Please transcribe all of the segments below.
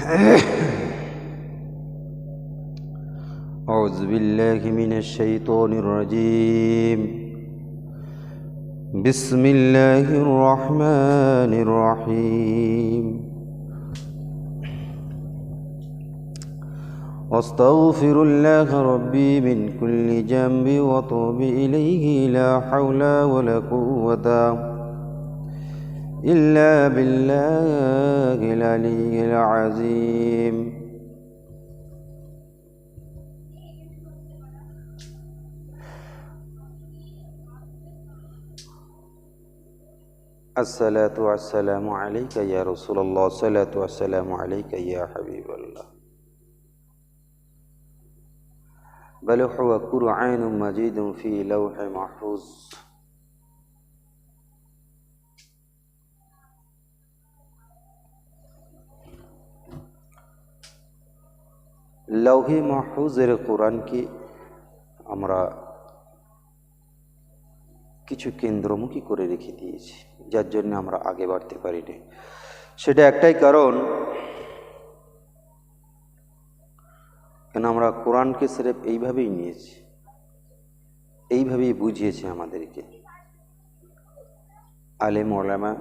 أعوذ بالله من الشيطان الرجيم. بسم الله الرحمن الرحيم. واستغفر الله ربي من كل جنب وتوب إليه لا حول ولا قوة. إلا بالله العلي العظيم. الصلاة والسلام عليك يا رسول الله الصلاة والسلام عليك يا حبيب الله. بل هو قرآن مجيد في لوح محفوظ. লৌহে মাহফুজের কোরআনকে আমরা কিছু কেন্দ্রমুখী করে রেখে দিয়েছি, যার জন্য আমরা আগে বাড়তে পারিনি। সেটা একটাই কারণ, কেন আমরা কোরআনকে সেরেফ এইভাবেই নিয়েছি, এইভাবেই বুঝিয়েছে আমাদেরকে। আলেম ওলামা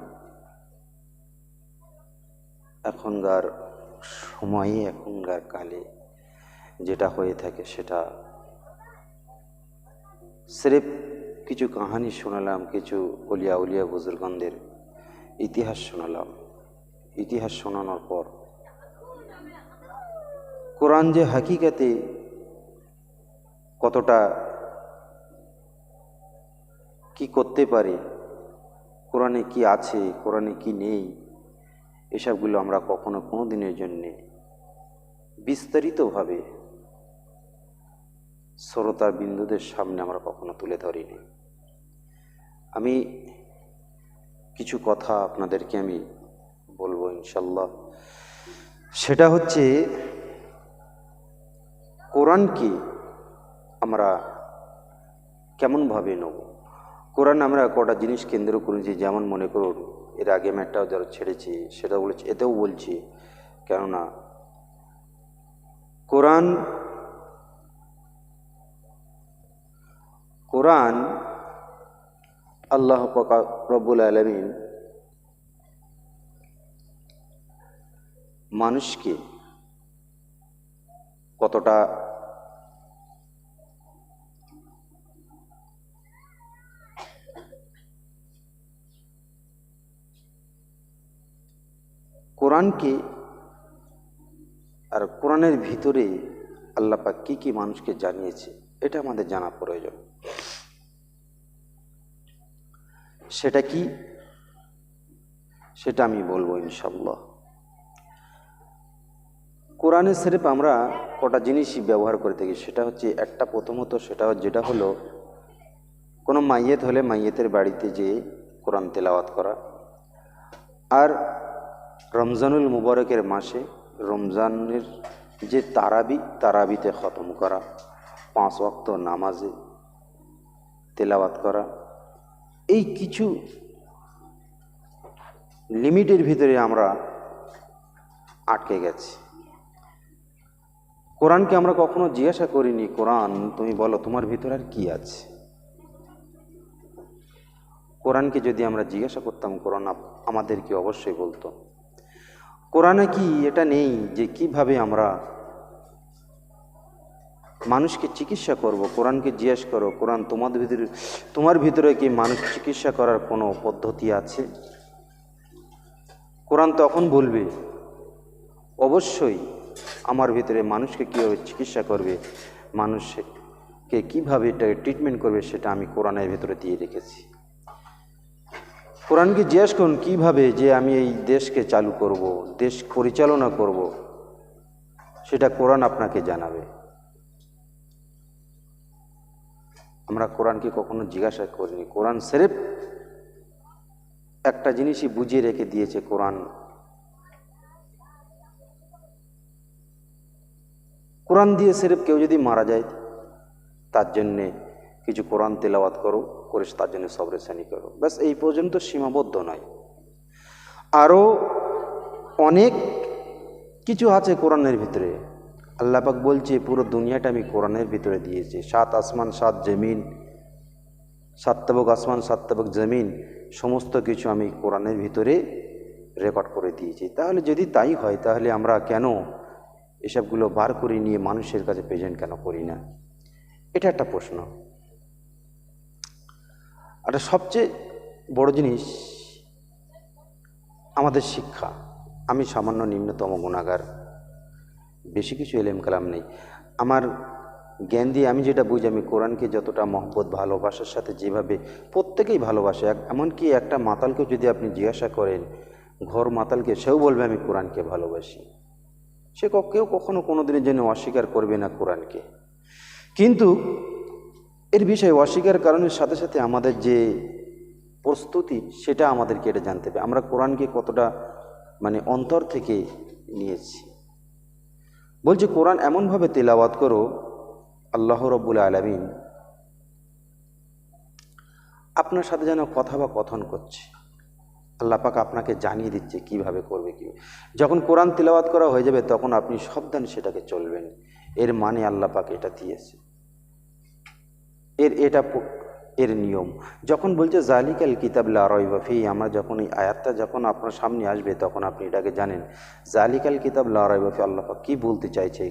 এখনকার সময়ে, এখনকার কালে যেটা হয়ে থাকে সেটা। স্রেফ কিছু কাহানি শোনালাম, কিছু অলিয়া উলিয়া বুজুর্গনদের ইতিহাস শোনালাম। ইতিহাস শোনানোর পর কোরআন যে হাকিকাতে কতটা কি করতে পারে, কোরআনে কি আছে, কোরআনে কি নেই, এসবগুলো আমরা কখনো কোনো দিনের জন্যে বিস্তারিতভাবে শ্রোতার বিন্দুদের সামনে আমরা কখনো তুলে ধরিনি। আমি কিছু কথা আপনাদেরকে আমি বলব ইনশাল্লাহ সেটা হচ্ছে, কোরআনকে আমরা কেমনভাবে নেব? কোরআন আমরা কটা জিনিস কেন্দ্র করেছি, যেমন মনে করুন, এর আগে আমি যারা ছেড়েছি সেটা বলেছি, এতেও বলছি, কেননা কোরআন কোরআন আল্লাহ রব্বুল আলমিন মানুষকে কতটা কোরআনকে আর কোরআনের ভিতরে আল্লাপাক কী কী মানুষকে জানিয়েছে, এটা আমাদের জানা প্রয়োজন। সেটা কি? সেটা আমি বলব ইনশাল্লাহ কোরআনে সেরেপ আমরা কটা জিনিসই ব্যবহার করে থাকি, সেটা হচ্ছে একটা প্রথমত সেটা যেটা হলো, কোনো মাইয়েত হলে মাইয়েতের বাড়িতে যেয়ে কোরআন তেলাওয়াত করা। আর রমজানুল মুবারকের মাসে রমজানের যে তারাবি, তারাবিতে খতম করা, পাঁচ ওয়াক্ত নামাজে তেলাওয়াত করা। এই কিছু লিমিটের ভিতরে আমরা আটকে গেছি। কোরআনকে আমরা কখনো জিজ্ঞাসা করিনি, কোরআন, তুমি বলো, তোমার ভিতরে আর কি আছে? কোরআনকে যদি আমরা জিজ্ঞাসা করতাম, কোরআন আমাদেরকে অবশ্যই বলতো। কোরআনে কি এটা নেই যে কীভাবে আমরা মানুষকে চিকিৎসা করব, কোরআনকে জিজ্ঞেস করো, কোরআন তোমার ভিতরে তোমার ভিতরে কি মানুষ চিকিৎসা করার কোনো পদ্ধতি আছে? কোরআন তখন বলবে, অবশ্যই আমার ভিতরে মানুষকে কীভাবে চিকিৎসা করবে, মানুষকে কীভাবে এটা ট্রিটমেন্ট করবে সেটা আমি কোরআনের ভিতরে দিয়ে রেখেছি। কোরআনকে জিজ্ঞেস করুন, কীভাবে যে আমি এই দেশকে চালু করব, দেশ পরিচালনা করব, সেটা কোরআন আপনাকে জানাবে। আমরা কোরআনকে কখনো জিজ্ঞাসা করিনি। কোরআন সেরেফ একটা জিনিসই বুঝিয়ে রেখে দিয়েছে কোরআন। কোরআন দিয়ে সেরেফ কেউ যদি মারা যায়, তার জন্যে কিছু কোরআন তেলাওয়াত করো করে তার জন্য সবরেশানি করো। ব্যাস, এই পর্যন্ত সীমাবদ্ধ নয়। আরও অনেক কিছু আছে কোরআনের ভিতরে। আল্লাপাক বলছে, পুরো দুনিয়াটা আমি কোরআনের ভিতরে দিয়েছি। সাত আসমান, সাত জমিন, সাত্তাবক আসমান, সাত্তাবক জমিন, সমস্ত কিছু আমি কোরআনের ভিতরে রেকর্ড করে দিয়েছি। তাহলে যদি তাই হয়, তাহলে আমরা কেন এসবগুলো বার করে নিয়ে মানুষের কাছে প্রেজেন্ট কেন করি না? এটা একটা প্রশ্ন। আর সবচেয়ে বড় জিনিস আমাদের শিক্ষা। আমি সামান্য নিম্নতম গুণাগার। বেশি কিছু এলেম কালাম নেই। আমার জ্ঞান দিয়ে আমি যেটা বুঝি, আমি কোরআনকে যতটা মহব্বত, ভালোবাসার সাথে যেভাবে প্রত্যেকেই ভালোবাসে এমনকি একটা মাতালকে যদি আপনি জিজ্ঞাসা করেন, ঘর মাতালকে, সেও বলবে, আমি কোরআনকে ভালোবাসি। সে কেউ কখনো কোনো দিনের জন্য অস্বীকার করবে না কোরআনকে। কিন্তু এর বিষয়ে অস্বীকার কারণের সাথে সাথে আমাদের যে প্রস্তুতি, সেটা আমাদেরকে এটা জানতে হবে। আমরা কোরআনকে কতটা মানে অন্তর থেকে নিয়েছি। বলছে, কোরআন এমনভাবে তেলাওয়াত করো, আল্লাহ রব্বুল আলমিন আপনার সাথে যেন কথা বা কথন করছে। আল্লাহ পাক আপনাকে জানিয়ে দিচ্ছে কীভাবে করবে কি যখন কোরআন তেলাওয়াত করা হয়ে যাবে, তখন আপনি সাবধান সেটাকে চলবেন। এর মানে আল্লাহ পাক এটা দিয়েছে। এর এটা এর নিয়ম। যখন বলছে, জালিকাল কিতাব লা রয়বা ফি আমরা যখন এই আয়াতটা যখন আপনার সামনে আসবে, তখন আপনি এটাকে জানেন। জালিকাল কিতাব লা রয়বা ফি আল্লাহ কি বলতে চাইছে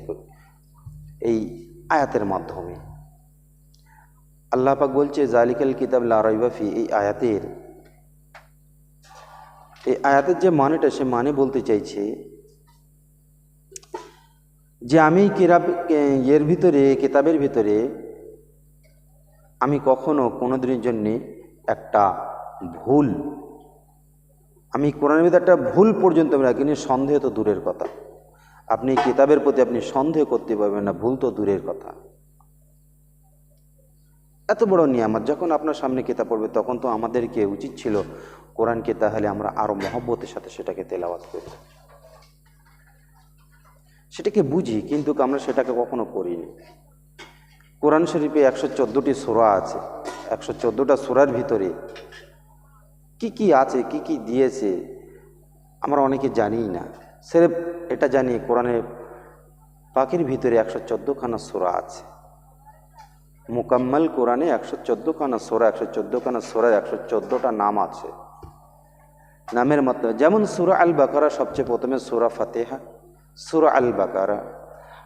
এই আয়াতের মাধ্যমে? আল্লাহ পাক বলছে, জালিকাল কিতাব লা রয়বা ফি এই আয়াতের। এই আয়াতের যে মানেটা, সে মানে বলতে চাইছে যে আমি কিরাব এর ভিতরে, কিতাবের ভিতরে আমি কখনো কোনো দিনের জন্যে একটা ভুল, আমি কোরআনের ভিতরে একটা ভুল পর্যন্ত আমি রাখিনি, সন্দেহ তো দূরের কথা। আপনি কিতাবের প্রতি আপনি সন্দেহ করতে পারবেন না, ভুল তো দূরের কথা। এত বড় নিয়ামত, যখন আপনার সামনে কিতাব পড়বে, তখন তো আমাদেরকে উচিত ছিল কোরআনকে তাহলে আমরা আরও মহব্বতের সাথে সেটাকে তেলাওয়াত করি। সেটাকে বুঝি, কিন্তু আমরা সেটাকে কখনো করিনি। কোরআন শরীফে একশো চোদ্দোটি সোরা আছে। একশো চোদ্দোটা সোরার ভিতরে কি কি আছে, কি কি দিয়েছে, আমরা অনেকে জানি না। সেরেফ এটা জানি, কোরআনে পাখির ভিতরে একশো চোদ্দোখানা সোরা আছে। মোকাম্মল কোরআনে একশো চোদ্দোখানা সোরা, একশো চোদ্দোখানা সোরার একশো চোদ্দোটা নাম আছে। নামের মতো যেমন সুরা আল বাকারা সবচেয়ে প্রথমে সুরা ফাতেহা, সুরা আল বাকারা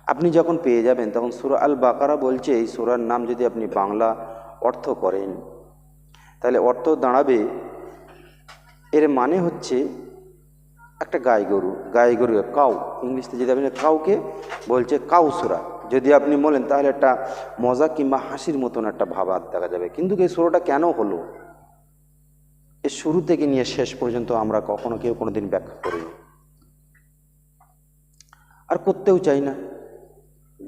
আপনি যখন পেয়ে যাবেন, তখন সুরা আল বাকারা বলছে, এই সুরার নাম যদি আপনি বাংলা অর্থ করেন, তাহলে অর্থ দাঁড়াবে, এর মানে হচ্ছে একটা গাই গরু গাই গরু, কাউ ইংলিশতে যদি আপনি কাউকে বলছে কাউ সুরা। যদি আপনি বলেন, তাহলে একটা মজা কিংবা হাসির মতন একটা ভাবাত দেখা যাবে। কিন্তু এই সুরোটা কেন হলো? এর শুরু থেকে নিয়ে শেষ পর্যন্ত আমরা কখনো কেউ কোনোদিন ব্যাখ্যা করিনি। আর করতেও চাই না।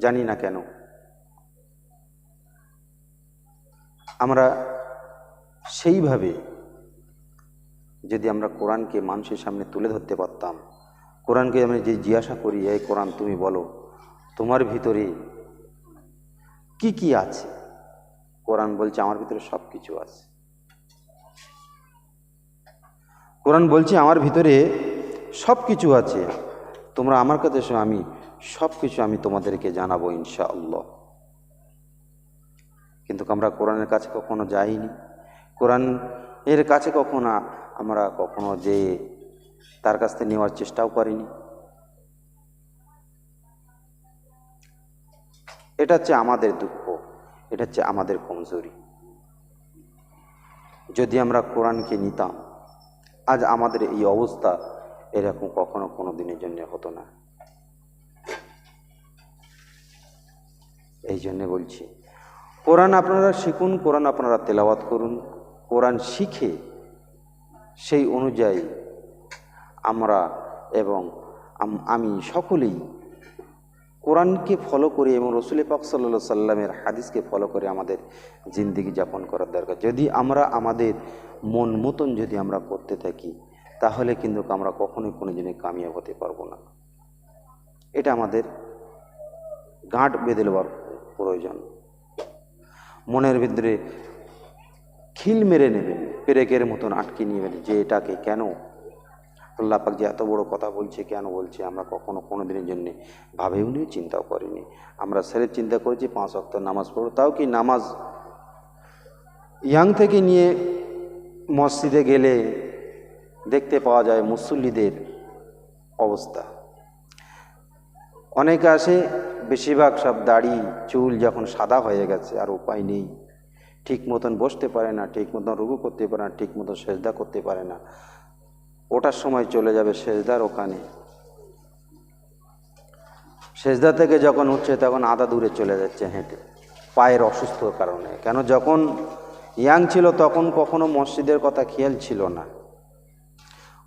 জানি না কেন। আমরা সেইভাবে যদি আমরা কোরআনকে মানুষের সামনে তুলে ধরতে পারতাম, কোরআনকে আমি যে জিজ্ঞাসা করি, এই কোরআন, তুমি বলো, তোমার ভিতরে কি কি আছে? কোরআন বলছে, আমার ভিতরে সব কিছু আছে। কোরআন বলছে, আমার ভিতরে সব কিছু আছে। তোমরা আমার কাছে আমি সব কিছু আমি তোমাদেরকে জানাব ইনশা আল্লাহ কিন্তু আমরা কোরআনের কাছে কখনো যাইনি। কোরআন এর কাছে কখনো আমরা কখনো যে তার কাছ থেকে নেওয়ার চেষ্টাও করিনি। এটা হচ্ছে আমাদের দুঃখ, এটা হচ্ছে আমাদের কমজোরি। যদি আমরা কোরআনকে নিতাম, আজ আমাদের এই অবস্থা এরকম কখনো কোনো দিনের জন্য হতো না। এই জন্যে বলছি, কোরআন আপনারা শিখুন, কোরআন আপনারা তেলাওয়াত করুন। কোরআন শিখে সেই অনুযায়ী আমরা এবং আমি সকলেই কোরআনকে ফলো করে এবং রসুল পাক সাল্লা সাল্লামের হাদিসকে ফলো করে আমাদের জিন্দিগি যাপন করার দরকার। যদি আমরা আমাদের মন মতন যদি আমরা করতে থাকি, তাহলে কিন্তু আমরা কখনোই কোনো জিনিস কামিয়াব হতে পারব না। এটা আমাদের গাঁট বেঁধে নেওয়ার প্রয়োজন। মনের ভিতরে খিল মেরে নেবেন, পেরেকের মতন আটকে নেবেন যে এটাকে কেন? আল্লাহ পাক যে এত বড় কথা বলছে, কেন বলছে, আমরা কখনো কোনো দিনের জন্য ভাবেও নি, চিন্তাও করিনি। আমরা সেরেফ চিন্তা করেছি, পাঁচ অক্ত নামাজ পড়ব, তাও কি নামাজ ইয়াং থেকে নিয়ে মসজিদে গেলে দেখতে পাওয়া যায় মুসল্লিদের অবস্থা। অনেকে আসে বেশিরভাগ সব দাড়ি, চুল যখন সাদা হয়ে গেছে আর উপায় নেই। ঠিক মতন বসতে পারে না, ঠিক মতন রুগু করতে পারে না, ঠিক মতন সেজদা করতে পারে না। ওটার সময় চলে যাবে সেজদার ওখানে। সেজদা থেকে যখন উঠছে তখন আধা দূরে চলে যাচ্ছে হেঁটে। পায়ের অসুস্থর কারণে। কেন? যখন ইয়াং ছিল তখন কখনো মসজিদের কথা খেয়াল ছিল না।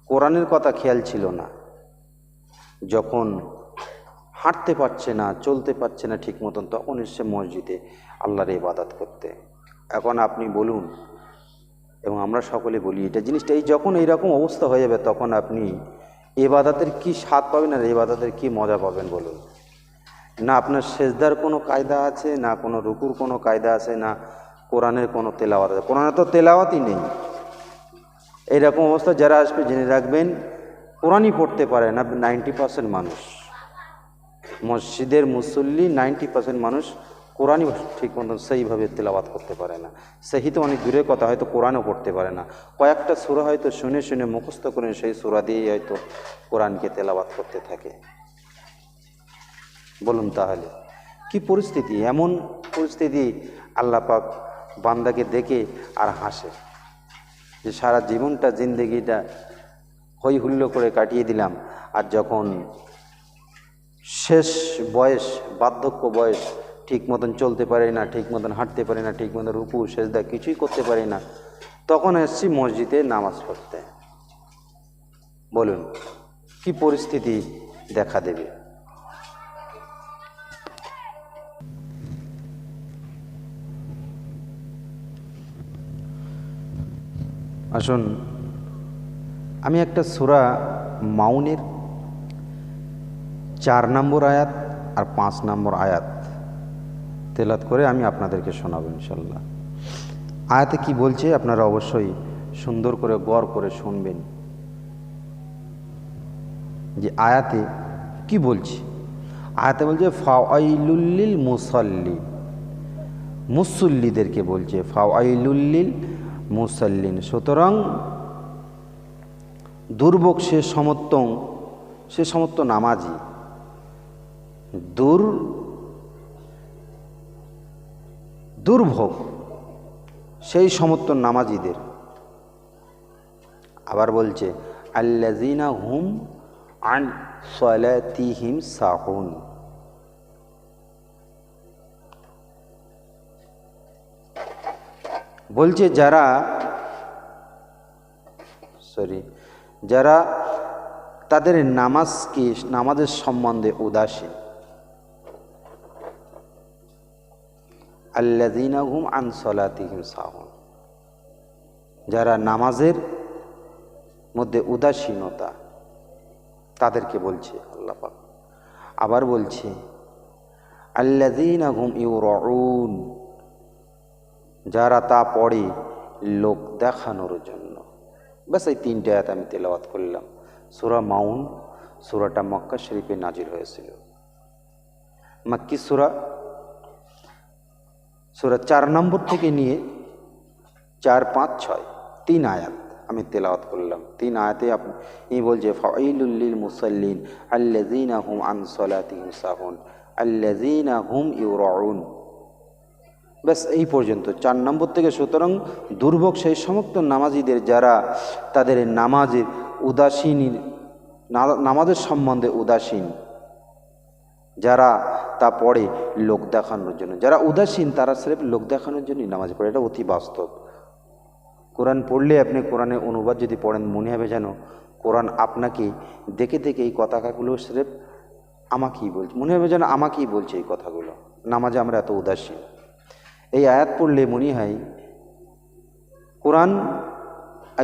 কোরআনের কথা খেয়াল ছিল না। যখন হাঁটতে পারছে না, চলতে পারছে না ঠিক মতন, তখন এসছে মসজিদে আল্লাহর ইবাদত করতে। এখন আপনি বলুন, এবং আমরা সকলে বলি, এটা জিনিসটা এই যখন এইরকম অবস্থা হয়ে যাবে, তখন আপনি এবাদাতের কি স্বাদ পাবেন আর এবাদাতের কি মজা পাবেন বলুন। না আপনার সেজদার কোনো কায়দা আছে, না কোনো রুকুর কোনো কায়দা আছে, না কোরআনের কোনো তেলাওয়াত আছে। কোরআনে তো তেলাওয়াতই নেই। এইরকম অবস্থা যারা আসবে, জেনে রাখবেন, কোরআনই পড়তে পারে না, নাইনটি পার্সেন্ট মানুষ। মসজিদের মুসল্লি নাইনটি পার্সেন্ট মানুষ কোরআনই ঠিক মতন সেইভাবে তেলাওয়াত করতে পারে না। সেই তো অনেক দূরের কথা, হয়তো কোরআনও পড়তে পারে না। কয়েকটা সুরা হয়তো শুনে শুনে মুখস্থ করে সেই সুরা দিয়েই হয়তো কোরআনকে তেলাওয়াত করতে থাকে। বলুন তাহলে, কি পরিস্থিতি? এমন পরিস্থিতি আল্লাহ পাক বান্দাকে দেখে আর হাসে যে সারা জীবনটা, জিন্দগিটা হই হুল্লো করে কাটিয়ে দিলাম। আর যখন শেষ বয়স, বার্ধক্য বয়স ঠিক মতন চলতে পারে না, ঠিক মতন হাঁটতে পারে না, ঠিক মতন রুকু সেজদা কিছুই করতে পারে না। তখন এসছি মসজিদে নামাজ পড়তে। বলুন, কি পরিস্থিতি দেখা দেবে? আসুন, আমি একটা সুরা মাউনের চার নম্বর আয়াত আর পাঁচ নম্বর আয়াত তেলাত করে আমি আপনাদেরকে শোনাবো ইনশাল্লাহ আয়াতে কি বলছে আপনারা অবশ্যই সুন্দর করে গড় করে শুনবেন। যে আয়াতে কি বলছে? আয়াতে বলছে ফাওয়াইলুল্লিল মুসল্লি। মুসল্লিদেরকে বলছে ফাওয়াইলুল্লিল মুসল্লিন। সুতরাং দুর্ভোগ সে সমত্ত সে সমস্ত নামাজি। দুর, দুর্ভোগ, সেই সমস্ত নামাজিদের। আবার বলছে আল্লাজিনা হুম আন সলাতিহিম সাহুন। বলছে, যারা সরি, যারা তাদের নামাজকে, নামাজের সম্বন্ধে উদাসীন আল্লাদিনা হুম আন সলাতিহিম সাহন যারা নামাজের মধ্যে উদাসীনতা তাদেরকে বলছে আল্লাপাক আবার বলছে আল্লাদিনা হুম ইউরউন, যারা তা পড়ে লোক দেখানোর জন্য। ব্যাস, এই তিনটে আয়াত আমি তেলাওয়াত করলাম। সুরা মাউন, সুরাটা মক্কা শরীফে নাজির হয়েছিল। মাক্কি সুরা সুরা চার নম্বর থেকে নিয়ে চার, পাঁচ, ছয়, তিন আয়াত আমি তেলাওয়াত করলাম। তিন আয়াতে আপনি বলছে ফাইলুল্লিল মুসাল্লিন আল্লাজিনা হুম আন সলাতিহিম সাহুন আল্লাজিনা হুম ইউরাউন। ব্যাস, এই পর্যন্ত। চার নম্বর থেকে সুতরাং দুর্ভোগ সেই সমস্ত নামাজিদের যারা তাদের নামাজের উদাসীন, নামাজের সম্বন্ধে উদাসীন। যারা তা পড়ে লোক দেখানোর জন্য, যারা উদাসীন তারা স্রেফ লোক দেখানোর জন্যই নামাজ পড়ে, এটা অতি বাস্তব। কোরআন পড়লে আপনি কোরআনের অনুবাদ যদি পড়েন, মনে হবে যেন কোরআন আপনাকে দেখে দেখে এই কথাগুলো স্রেফ আমাকেই বলছে, মনে হবে যেন আমাকেই বলছে এই কথাগুলো। নামাজে আমরা এত উদাসীন। এই আয়াত পড়লে মনে হয় কোরআন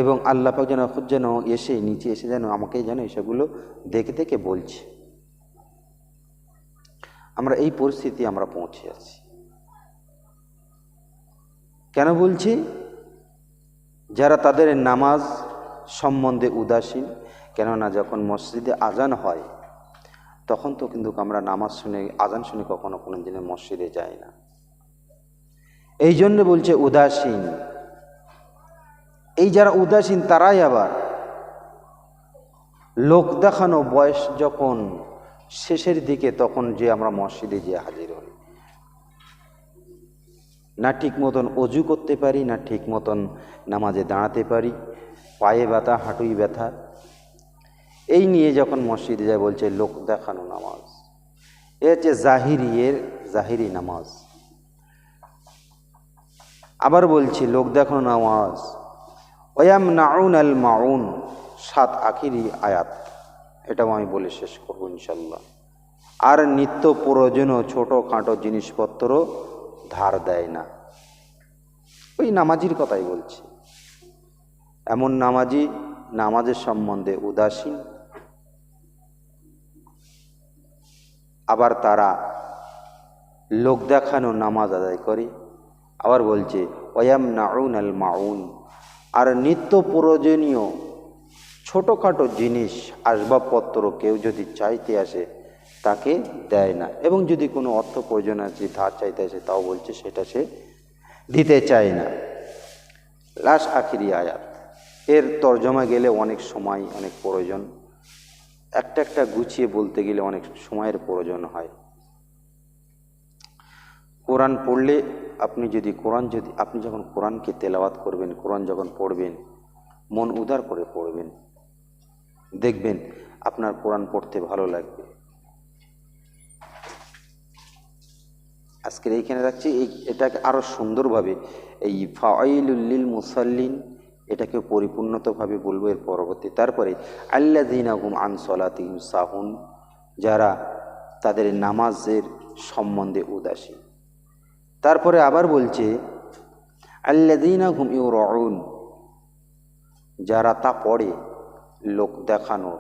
এবং আল্লাহ পাক যেন খুব যেন এসে নিচে এসে যেন আমাকে যেন এসবগুলো দেখে দেখে বলছে। আমরা এই পরিস্থিতি আমরা পৌঁছে আছি। কেন বলছি? যারা তাদের নামাজ সম্বন্ধে উদাসীন, কেননা যখন মসজিদে আজান হয়, তখন তো কিন্তু আমরা নামাজ শুনে, আজান শুনে কখনো কোনো দিনে মসজিদে যাই না। এই জন্য বলছে উদাসীন। এই যারা উদাসীন, তারাই আবার লোক দেখানো বয়স যখন শেষের দিকে তখন যে আমরা মসজিদে যে হাজির হই। না ঠিক মতন অজু করতে পারি, না ঠিক মতন নামাজে দাঁড়াতে পারি, পায়ে ব্যথা, হাঁটুই ব্যথা। এই নিয়ে যখন মসজিদে যায়, বলছে, লোক দেখানো নামাজ। এ হচ্ছে জাহিরি এর জাহিরি নামাজ। আবার বলছি, লোক দেখানো নামাজ। ওয়াম নাউন আল মাউন, সাত আখিরি আয়াত। এটাও আমি বলে শেষ করব ইনশাল্লাহ। আর নিত্য প্রয়োজনীয় ছোটোখাটো জিনিসপত্র ধার দেয় না। ওই নামাজির কথাই বলছি। এমন নামাজি নামাজের সম্বন্ধে উদাসীন। আবার তারা লোক দেখানো নামাজ আদায় করে। আবার বলছে ওয়াম নাউন আল মাউন। আর নিত্য প্রয়োজনীয় ছোটোখাটো জিনিস, আসবাবপত্র কেউ যদি চাইতে আসে, তাকে দেয় না। এবং যদি কোনো অর্থ প্রয়োজন আছে, ধার চাইতে আসে, তাও বলছে সেটা সে দিতে চায় না। লাশ আখিরি আয়াত। এর তর্জমা গেলে অনেক সময়, অনেক প্রয়োজন। একটা একটা গুছিয়ে বলতে গেলে অনেক সময়ের প্রয়োজন হয়। কোরআন পড়লে আপনি যদি কোরআন যদি, আপনি যখন কোরআনকে তেলাওয়াত করবেন, কোরআন যখন পড়বেন, মন উদার করে পড়বেন। দেখবেন আপনার কোরআন পড়তে ভালো লাগবে। আজকের এইখানে রাখছি, এই এটাকে আরও সুন্দরভাবে, এই ফাইলুল্লিল মুসাল্লিন, এটাকে পরিপূর্ণতভাবে বলব এর পরবর্তী। তারপরে আল্লা দিন আগুম আনসলাতিম সাহুন, যারা তাদের নামাজের সম্বন্ধে উদাসীন। তারপরে আবার বলছে আল্লাদিনা ঘুম ইউ রউন যারা তা পড়ে লোক দেখানোর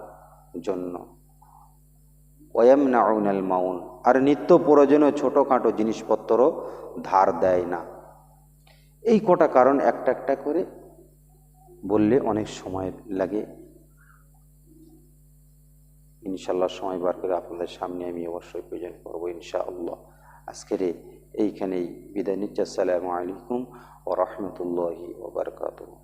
জন্য। ওয়াম নাউন আল মাউন আর নিত্য প্রয়োজনীয় ছোটোখাটো জিনিসপত্র ধার দেয় না। এই কটা কারণ একটা একটা করে বললে অনেক সময় লাগে। ইনশাল্লাহ সময় বার করে আপনাদের সামনে আমি অবশ্যই প্রয়োজন করব ইনশাআল্লাহ। আজকের এইখানেই বিদায় নিচ্ছি। আসসালামু আলাইকুম ও রহমতুল্লাহি ওবরকাতুহ